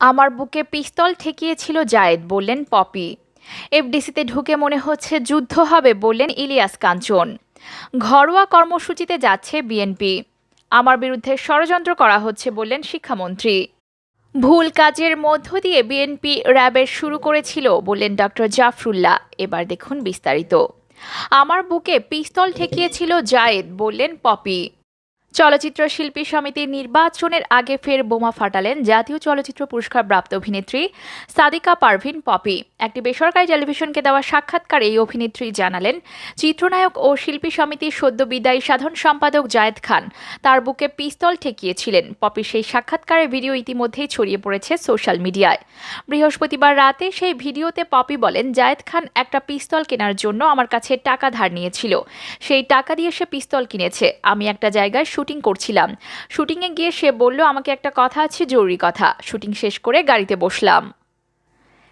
আমার বুকে পিস্তল ঠেকিয়েছিল জায়েদ, বললেন পপি। এফডিসিতে ঢুকে মনে হচ্ছে যুদ্ধ হবে, বললেন ইলিয়াস কাঞ্চন। ঘরোয়া কর্মসূচিতে যাচ্ছে বিএনপি। আমার বিরুদ্ধে ষড়যন্ত্র করা হচ্ছে, বললেন শিক্ষামন্ত্রী। ভুল কাজের মধ্য দিয়ে বিএনপি র্যাবের শুরু করেছিল, বললেন ডক্টর জাফরুল্লাহ। এবার দেখুন বিস্তারিত। আমার বুকে পিস্তল ঠেকিয়েছিল জায়েদ, বললেন পপি। চলচ্চিত্র শিল্পী সমিতির নির্বাচনের আগে ফের বোমা ফাটালেন জাতীয় চলচ্চিত্র পুরস্কার প্রাপ্ত অভিনেত্রী সাদিকা পারভিন পপি। একটি বেসরকারি টেলিভিশনকে দেওয়া সাক্ষাৎকারে এই অভিনেত্রী জানালেন, চিত্রনায়ক ও শিল্পী সমিতির সদ্য বিদায়ী সাধারণ সম্পাদক জায়েদ খান তার বুকে পিস্তল ঠেকিয়েছিলেন। পপির সেই সাক্ষাৎকারের ভিডিও ইতিমধ্যেই ছড়িয়ে পড়েছে সোশ্যাল মিডিয়ায়। বৃহস্পতিবার রাতে সেই ভিডিওতে পপি বলেন, জায়েদ খান একটা পিস্তল কেনার জন্য আমার কাছে টাকা ধার নিয়েছিল। সেই টাকা দিয়ে সে পিস্তল কিনেছে। আমি একটা জায়গায় শুটিং করছিলাম। শুটিংয়ে গিয়ে সে বলল, আমাকে একটা কথা আছে, জরুরি কথা। শুটিং শেষ করে গাড়িতে বসলাম।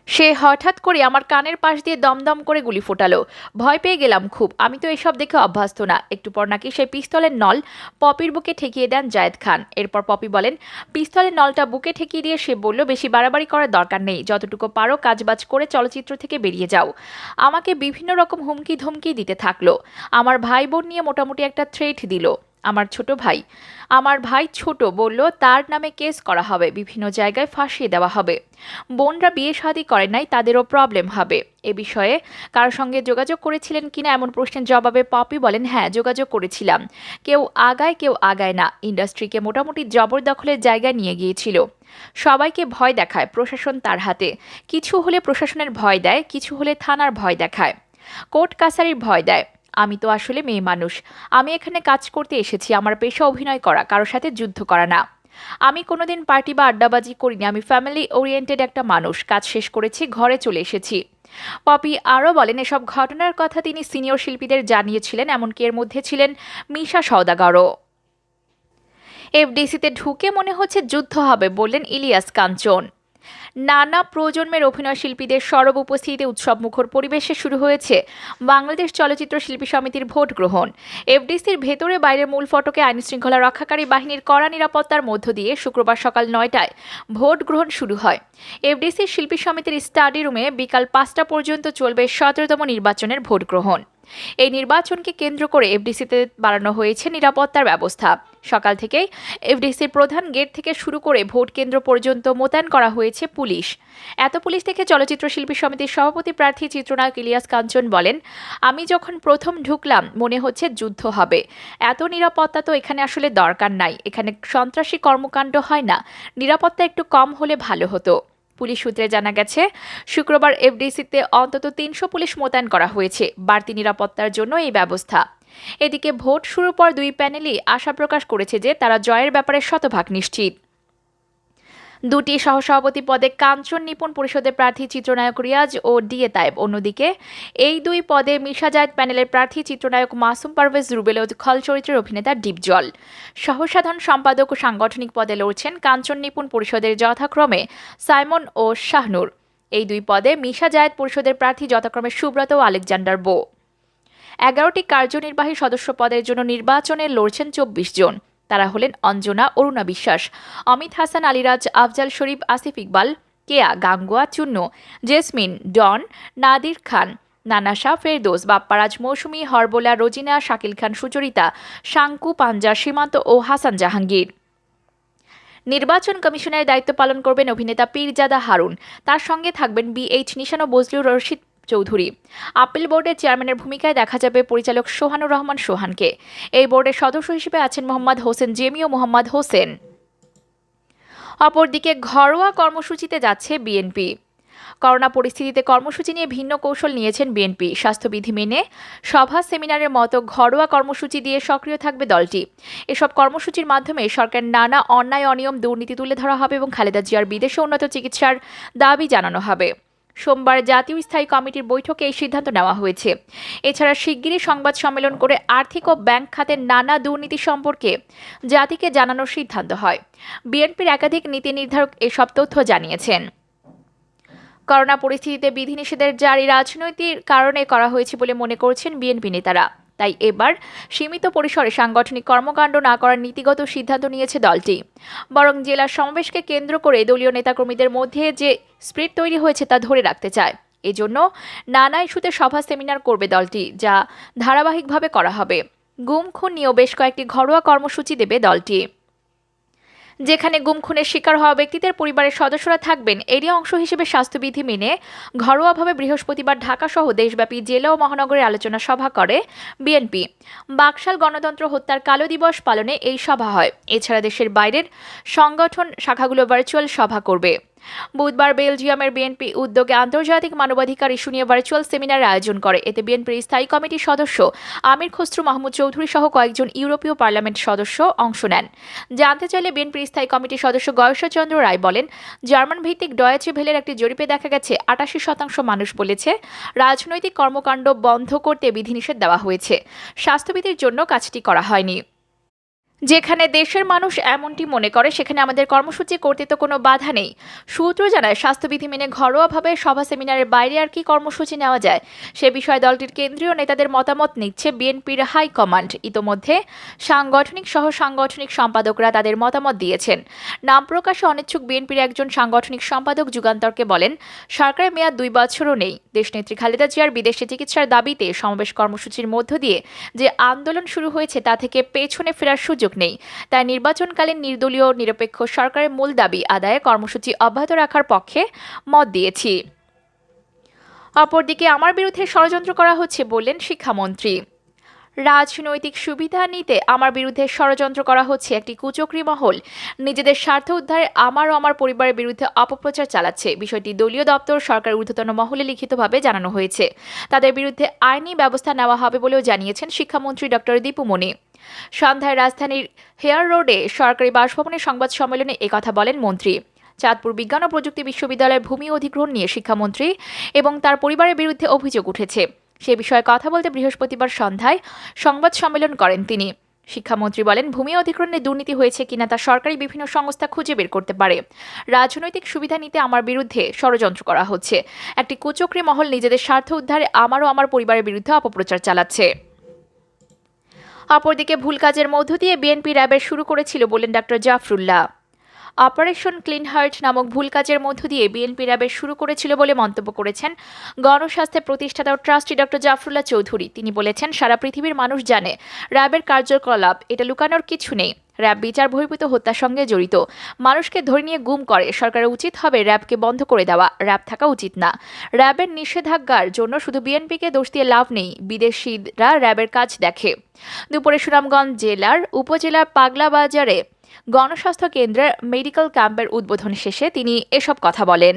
সে হঠাৎ করে আমার কানের পাশ দিয়ে দমদম করে গুলি ফোটালো। ভয় পেয়ে গেলাম খুব। আমি তো এসব দেখে অভ্যস্ত না। একটু পর নাকি সেই পিস্তলের নল পপির বুকে ঠেকিয়ে দেন জায়েদ খান। এরপর পপি বলেন, পিস্তলের নলটা বুকে ঠেকিয়ে দিয়ে সে বলল, বেশি বাড়াবাড়ি করার দরকার নেই। যতটুকু পারো কাজবাজ করে চলচ্চিত্র থেকে বেরিয়ে যাও। আমাকে বিভিন্ন রকম হুমকি ধমকি দিতে থাকল। আমার ভাই বোন নিয়ে মোটামুটি একটা থ্রেট দিল। আমার ছোট ভাই। আমার ভাই ছোট বলল, তার নামে কেস করা হবে, বিভিন্ন জায়গায় ফাঁসিয়ে দেওয়া হবে। বোনরা বিয়ে শাদী করে নাই, তাদেরও প্রবলেম হবে। এ বিষয়ে কারোর সঙ্গে যোগাযোগ করেছিলেন কিনা এমন প্রশ্নের জবাবে পপি বলেন হ্যাঁ যোগাযোগ করেছিলাম। কেউ আগায় কেউ আগায় না। ইন্ডাস্ট্রিকে মোটামুটি জবরদখলের জায়গায় নিয়ে গিয়েছিল। সবাইকে ভয় দেখায়, প্রশাসন তার হাতে। কিছু হলে প্রশাসনের ভয় দেয়, কিছু হলে থানার ভয় দেখায়। কোর্ট কাছারির ভয় দেয়। আমি তো আসলে মেয়ে মানুষ। আমি এখানে কাজ করতে এসেছি, আমার পেশা অভিনয় করা, কারোর সাথে যুদ্ধ করা না। আমি কোনোদিন পার্টি বা আড্ডাবাজি করিনি, আমি ফ্যামিলি ওরিয়েন্টেড একটা মানুষ, কাজ শেষ করেছি, ঘরে চলে এসেছি। পপি আরও বলেন, এসব ঘটনার কথা তিনি সিনিয়র শিল্পীদের জানিয়েছিলেন, এমনকি এর মধ্যে ছিলেন মিশা সওদাগরও। এফডিসিতে ঢুকে মনে হচ্ছে যুদ্ধ হবে বললেন ইলিয়াস কাঞ্চন। নানা প্রজন্মের অভিনয় শিল্পীদের সরব উপস্থিতিতে উৎসব মুখর পরিবেশে শুরু হয়েছে বাংলাদেশ চলচ্চিত্র শিল্পী সমিতির ভোট গ্রহণ। এফডিসির ভেতরে বাইরের মূল ফটকে আইন শৃঙ্খলা রক্ষাকারী বাহিনীর কড়া নিরাপত্তার মধ্য দিয়ে শুক্রবার সকাল নয়টায় ভোট গ্রহণ শুরু হয়। এফডিসির শিল্পী সমিতির স্টাডি রুমে বিকাল পাঁচটা পর্যন্ত চলবে সতেরোতম নির্বাচনের ভোট গ্রহণ। এই নির্বাচনকে কেন্দ্র করে এফডিসিতে বাড়ানো হয়েছে নিরাপত্তার ব্যবস্থা। সকাল থেকেই এফডিসির প্রধান গেট থেকে শুরু করে ভোট কেন্দ্র পর্যন্ত মোতায়েন করা হয়েছে পুলিশ। এত পুলিশ থেকে চলচ্চিত্র শিল্পী সমিতির সভাপতি প্রার্থী চিত্রনায়ক ইলিয়াস কাঞ্চন বলেন, আমি যখন প্রথম ঢুকলাম, মনে হচ্ছে যুদ্ধ হবে। এত নিরাপত্তা তো এখানে আসলে দরকার নাই। এখানে সন্ত্রাসী কর্মকাণ্ড হয় না। নিরাপত্তা একটু কম হলে ভালো হতো। পুলিশ সূত্রে জানা গেছে, শুক্রবার এফডিসিতে অন্তত তিনশো পুলিশ মোতায়েন করা হয়েছে। বাড়তি নিরাপত্তার জন্য এই ব্যবস্থা। এদিকে ভোট শুরুর পর দুই প্যানেলই আশা প্রকাশ করেছে যে তারা জয়ের ব্যাপারে শতভাগ নিশ্চিত। দুটি সহসভাপতি পদে কাঞ্চন নিপুণ পরিষদের প্রার্থী চিত্রনায়ক রিয়াজ ও ডিএ তাইব। অন্যদিকে, এই দুই পদে মিশা জায়দ প্যানেলের প্রার্থী চিত্রনায়ক মাসুম পারভেজ রুবেল ও খল চরিত্রের অভিনেতা ডিপজল। সহসাধারণ সম্পাদক ও সাংগঠনিক পদে লড়ছেন কাঞ্চন নিপুণ পরিষদের যথাক্রমে সাইমন ও শাহনুর। এই দুই পদে মিশা জায়দ পরিষদের প্রার্থী যথাক্রমে সুব্রত ও আলেকজান্ডার বো। এগারোটি কার্যনির্বাহী সদস্য পদের জন্য নির্বাচনে লড়ছেন চব্বিশ জন। তারা হলেন অঞ্জনা, অরুণা বিশ্বাস, অমিত হাসান, আলিরাজ, আফজাল শরীফ, আসিফ ইকবাল, কেয়া গাঙ্গুয়া, চুন্নু, জেসমিন, ডন, নাদির খান, নানা শাহ ফেরদোস, বাপ্পারাজ মৌসুমী, হরবোলা, রোজিনা, শাকিল খান, সুচরিতা, শাঙ্কু, পাঞ্জা, সীমান্ত ও হাসান জাহাঙ্গীর। নির্বাচন কমিশনের দায়িত্ব পালন করবেন অভিনেতা পীরজাদা হারুন। তার সঙ্গে থাকবেন বিএইচ নিশান বজলুর রশিদ চৌধুরী। আপিল বোর্ডের চেয়ারম্যানের ভূমিকায় দেখা যাবে পরিচালক সোহানুর রহমান সোহানকে। এই বোর্ডের সদস্য হিসেবে আছেন মোহাম্মদ হোসেন জেমি ও মোহাম্মদ হোসেন। অপরদিকে ঘরোয়া কর্মসূচিতে যাচ্ছে বিএনপি। করোনা পরিস্থিতিতে কর্মসূচি নিয়ে ভিন্ন কৌশল নিয়েছেন বিএনপি। স্বাস্থ্যবিধি মেনে সভা, সেমিনারের মতো ঘরোয়া কর্মসূচি দিয়ে সক্রিয় থাকবে দলটি। এসব কর্মসূচির মাধ্যমে সরকার নানা অন্যায়, অনিয়ম, দুর্নীতি তুলে ধরা হবে এবং খালেদা জিয়ার বিদেশে উন্নত চিকিৎসার দাবি জানানো হবে। সোমবার জাতীয় স্থায়ী কমিটির বৈঠকে এই সিদ্ধান্ত নেওয়া হয়েছে। এছাড়া শিগগিরই সংবাদ সম্মেলন করে আর্থিক ও ব্যাংক খাতের নানা দুর্নীতি সম্পর্কে জাতিকে জানানোর সিদ্ধান্ত হয়। বিএনপির একাধিক নীতি নির্ধারক এসব তথ্য জানিয়েছেন। করোনা পরিস্থিতিতে বিধিনিষেধের জারি রাজনৈতিক কারণে করা হয়েছে বলে মনে করছেন বিএনপি নেতারা। তাই এবার সীমিত পরিসরে সাংগঠনিক কর্মকাণ্ড না করার নীতিগত সিদ্ধান্ত নিয়েছে দলটি। বরং জেলার সমাবেশকে কেন্দ্র করে দলীয় নেতাকর্মীদের মধ্যে যে স্প্রিট তৈরি হয়েছে তা ধরে রাখতে চায়। এজন্য নানা ইস্যুতে সভা সেমিনার করবে দলটি, যা ধারাবাহিকভাবে করা হবে। গুম, খুন নিয়েও বেশ কয়েকটি ঘরোয়া কর্মসূচি দেবে দলটি। যেখানে গুম খুনের শিকার হওয়া ব্যক্তিদের পরিবারের সদস্যরা থাকবেন, এরই অংশ হিসেবে স্বাস্থ্যবিধি মেনে ঘরোয়াভাবে বৃহস্পতিবার ঢাকা সহ দেশব্যাপী জেলা ও মহানগরে আলোচনা সভা করে বিএনপি। বাকশাল গণতন্ত্র হত্যার কালো দিবস পালনে এই সভা হয়। এছাড়া দেশের বাইরের সংগঠন শাখাগুলো ভার্চুয়াল সভা করবে। বুধবার বেলজিয়ামের বিএনপি উদ্যোগে আন্তর্জাতিক মানবাধিকার ইস্যু নিয়ে ভার্চুয়াল সেমিনার আয়োজন করে। এতে বিএনপির স্থায়ী কমিটির সদস্য আমির খসরু মাহমুদ চৌধুরী সহ কয়েকজন ইউরোপীয় পার্লামেন্ট সদস্য অংশ নেন। জানতে চাইলে বিএনপির স্থায়ী কমিটির সদস্য গয়েশ্বরচন্দ্র রায় বলেন জার্মান ভিত্তিক ডয়েচে ভেলের একটি জরিপে দেখা গেছে, আটাশি শতাংশ মানুষ বলেছে, রাজনৈতিক কর্মকাণ্ড বন্ধ করতে বিধিনিষেধ দেওয়া হয়েছে। স্বাস্থ্যবিধির জন্য কাজটি করা হয়নি। যেখানে দেশের মানুষ এমনটি মনে করে, সেখানে আমাদের কর্মসূচি করতে তো কোনো বাধা নেই। সূত্র জানায়, স্বাস্থ্যবিধি মেনে ঘরোয়াভাবে সভা সেমিনারের বাইরে আর কি কর্মসূচি নেওয়া যায়। সে বিষয়ে দলটির কেন্দ্রীয় নেতাদের মতামত নিচ্ছে বিএনপির হাইকমান্ড ইতোমধ্যে সাংগঠনিক সহ সাংগঠনিক সম্পাদকরা তাদের মতামত দিয়েছেন। নাম প্রকাশে অনিচ্ছুক বিএনপির একজন সাংগঠনিক সম্পাদক যুগান্তরকে বলেন, সরকারের মেয়াদ দুই বছরও নেই। দেশনেত্রী খালেদা জিয়ার বিদেশে চিকিৎসার দাবিতে সমাবেশ কর্মসূচির মধ্য দিয়ে যে আন্দোলন শুরু হয়েছে তা থেকে পেছনে ফেরার সুযোগ নেই। তাই নির্বাচনকালীন নির্দলীয় নিরপেক্ষ সরকারের মূল দাবি আদায়ে কর্মসূচি অব্যাহত রাখার পক্ষে মত দিয়েছি। অপরদিকে আমার বিরুদ্ধে ষড়যন্ত্র করা হচ্ছে বললেন শিক্ষামন্ত্রী। রাজনৈতিক সুবিধা নিতে আমার বিরুদ্ধে ষড়যন্ত্র করা হচ্ছে একটি কুচক্রী মহল। নিজেদের স্বার্থ উদ্ধারে আমার ও আমার পরিবারের বিরুদ্ধে অপপ্রচার চালাচ্ছে। বিষয়টি দলীয় দপ্তর সরকার ঊর্ধ্বতন মহলে লিখিতভাবে জানানো হয়েছে। তাদের বিরুদ্ধে আইনি ব্যবস্থা নেওয়া হবে বলেও জানিয়েছেন শিক্ষামন্ত্রী ডক্টর দীপুমণি সন্ধ্যায় রাজধানীর হেয়ার রোডে সরকারি বাসভবনে সংবাদ সম্মেলনে একথা বলেন মন্ত্রী। চাঁদপুর বিজ্ঞান ও প্রযুক্তি বিশ্ববিদ্যালয়ের ভূমি অধিগ্রহণ নিয়ে শিক্ষামন্ত্রী এবং তার পরিবারের বিরুদ্ধে অভিযোগ উঠেছে। সে বিষয়ে কথা বলতে বৃহস্পতিবার সন্ধ্যায় সংবাদ সম্মেলন করেন তিনি। শিক্ষামন্ত্রী বলেন, ভূমি অধিগ্রহণে দুর্নীতি হয়েছে কিনা তা সরকারি বিভিন্ন সংস্থা খুঁজে বের করতে পারে। রাজনৈতিক সুবিধা নিতে আমার বিরুদ্ধে ষড়যন্ত্র করা হচ্ছে। একটি কুচক্রী মহল নিজেদের স্বার্থ উদ্ধারে আমারও আমার পরিবারের বিরুদ্ধে অপপ্রচার চালাচ্ছে। অপরদিকে ভুল কাজের মধ্য দিয়ে বিএনপি র্যাবের শুরু করেছিল বলেন doctor Zafrullah. Operation clean heart নামক ভুল কাজের মধ্য দিয়ে বিএনপি র্যাবের শুরু করেছিল বলে মন্তব্য করেছেন গণস্বাস্থ্যের প্রতিষ্ঠাতা ও ট্রাস্টি ডক্টর জাফরুল্লাহ চৌধুরী। তিনি বলেছেন, সারা পৃথিবীর মানুষ জানে র্যাবের কার্যকলাপ, এটা লুকানোর কিছু নেই। র্যাব বিচার বহির্ভূত হত্যার সঙ্গে জড়িত। মানুষকে ধরে নিয়ে গুম করে, সরকারের উচিত হবে র্যাবকে বন্ধ করে দেওয়া। র্যাব থাকা উচিত না। র্যাবের নিষেধাজ্ঞার জন্য শুধু বিএনপিকে দোষ দিয়ে লাভ নেই, বিদেশিরা র্যাবের কাজ দেখে। দুপুরে সুনামগঞ্জ জেলার উপজেলার পাগলা বাজারে গণস্বাস্থ্য কেন্দ্রের মেডিকেল ক্যাম্পের উদ্বোধন শেষে তিনি এসব কথা বলেন।